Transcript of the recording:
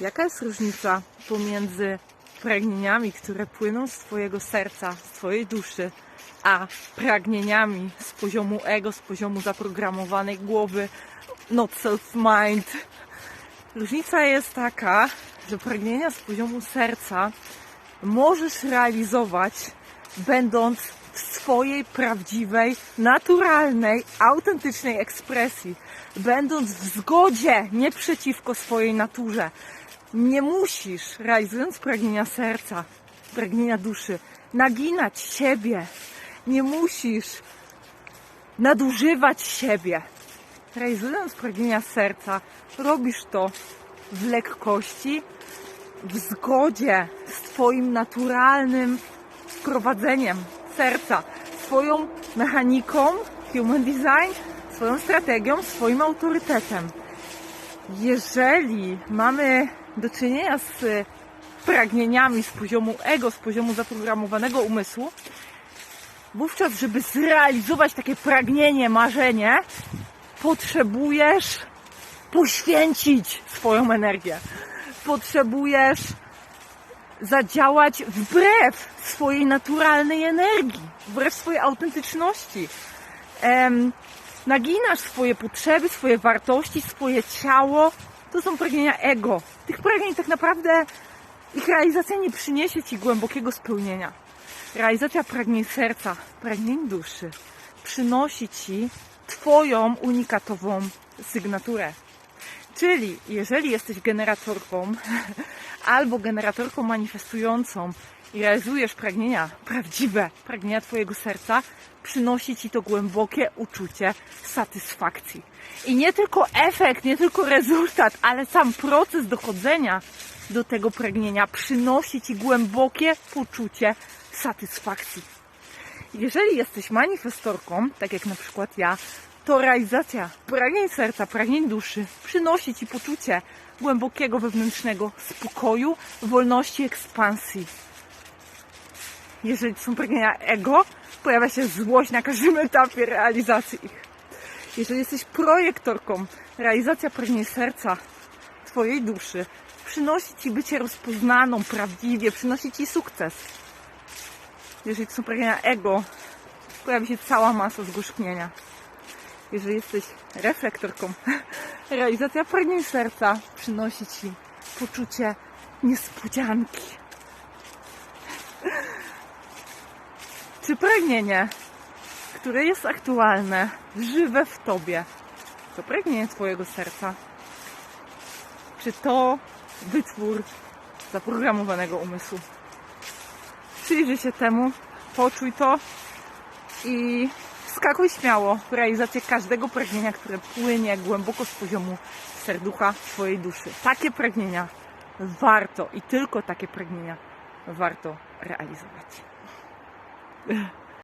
Jaka jest różnica pomiędzy pragnieniami, które płyną z Twojego serca, z Twojej duszy, a pragnieniami z poziomu ego, z poziomu zaprogramowanej głowy, not self-mind? Różnica jest taka, że pragnienia z poziomu serca możesz realizować, będąc w swojej prawdziwej, naturalnej, autentycznej ekspresji, będąc w zgodzie, nie przeciwko swojej naturze. Nie musisz, realizując pragnienia serca, pragnienia duszy, naginać siebie. Nie musisz nadużywać siebie. Realizując pragnienia serca, robisz to w lekkości, w zgodzie z Twoim naturalnym prowadzeniem serca, swoją mechaniką, human design, swoją strategią, swoim autorytetem. Jeżeli mamy do czynienia z pragnieniami z poziomu ego, z poziomu zaprogramowanego umysłu, wówczas, żeby zrealizować takie pragnienie, marzenie, potrzebujesz poświęcić swoją energię. Potrzebujesz zadziałać wbrew swojej naturalnej energii, wbrew swojej autentyczności. Em, naginasz swoje potrzeby, swoje wartości, swoje ciało. To są pragnienia ego. Tych pragnień tak naprawdę ich realizacja nie przyniesie Ci głębokiego spełnienia. Realizacja pragnień serca, pragnień duszy przynosi Ci Twoją unikatową sygnaturę. Czyli jeżeli jesteś generatorką albo generatorką manifestującą i realizujesz pragnienia prawdziwe, pragnienia Twojego serca, przynosi Ci to głębokie uczucie satysfakcji. I nie tylko efekt, nie tylko rezultat, ale sam proces dochodzenia do tego pragnienia przynosi Ci głębokie poczucie satysfakcji. Jeżeli jesteś manifestorką, tak jak na przykład ja, to realizacja pragnień serca, pragnień duszy przynosi Ci poczucie głębokiego wewnętrznego spokoju, wolności, ekspansji. Jeżeli są pragnienia ego, pojawia się złość na każdym etapie realizacji ich. Jeżeli jesteś projektorką, realizacja pragnień serca, Twojej duszy przynosi Ci bycie rozpoznaną prawdziwie, przynosi Ci sukces. Jeżeli to są pragnienia ego, pojawi się cała masa zgorzknienia. Jeżeli jesteś reflektorką, realizacja pragnień serca przynosi Ci poczucie niespodzianki. Czy pragnienie, które jest aktualne, żywe w Tobie, to pragnienie Twojego serca? Czy to wytwór zaprogramowanego umysłu? Przyjrzyj się temu, poczuj to i skakuj śmiało realizację każdego pragnienia, które płynie głęboko z poziomu serducha Twojej duszy. Takie pragnienia warto i tylko takie pragnienia warto realizować.